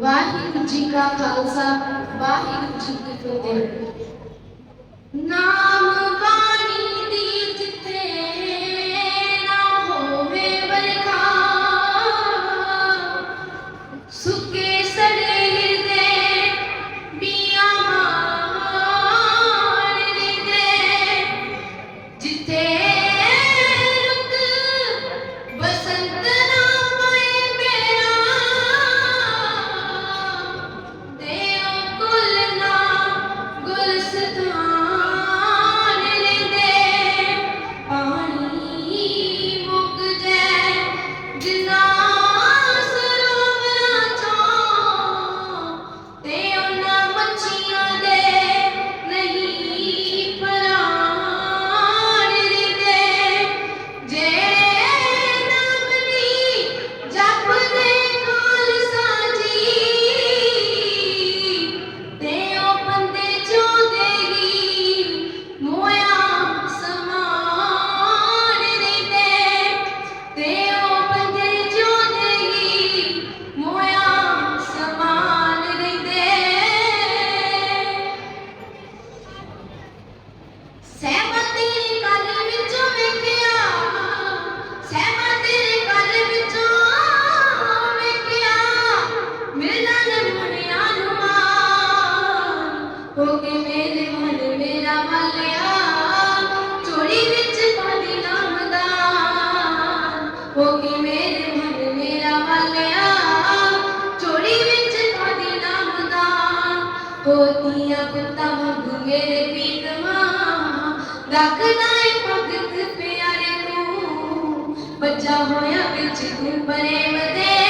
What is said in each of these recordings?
ਵਾਹਿਗੁਰੂ ਜੀ ਕਾ ਖਾਲਸਾ ਵਾਹਿਗੁਰੂ ਜੀ ਕੀ ਫਤਿਹ। ਨਾਮ ਹੋਤੀਆਂ ਪਤੰਗ ਮੇਰੇ ਪੀਤਮਾ ਡੱਕਦਾ ਏ ਭਗਤ ਪਿਆਰੇ ਤੂੰ। ਬੱਜਾ ਹੋਇਆ ਵਿੱਚ ਗੁੰਬਰੇ ਵਦੇ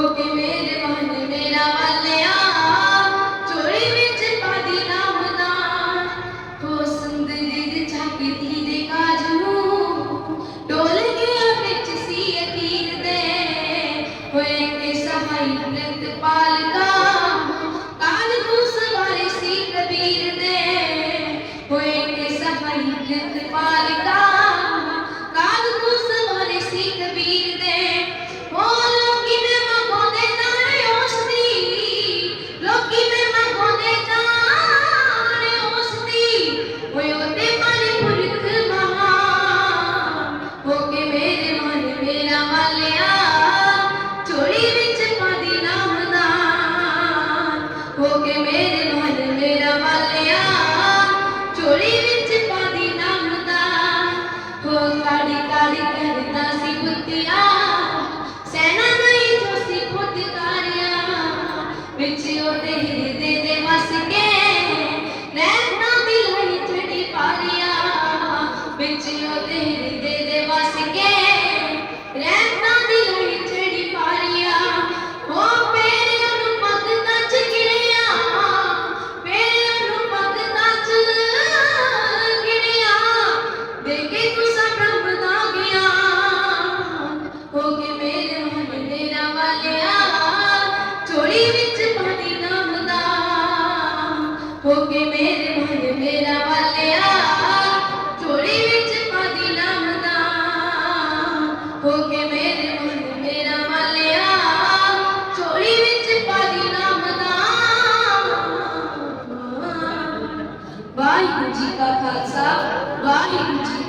रोके मेरे मन Bolivia. ਹੋ ਕੇ ਮੇਰੇ ਮਨ ਮੇਰਾ ਵਾਲਿਆ। ਚੋੜੀ ਵਿੱਚ ਪਾ ਦੀ ਲਮਦਾ। ਹੋ ਕੇ ਮੇਰੇ ਮਨ ਮੇਰਾ ਵਾਲਿਆ। ਚੋੜੀ ਵਿੱਚ ਪਾ ਦੀ ਲਮਦਾ। ਵਾਹਿਗੁਰੂ ਜੀ ਕਾ ਖਾਲਸਾ, ਵਾਹਿਗੁਰੂ ਜੀ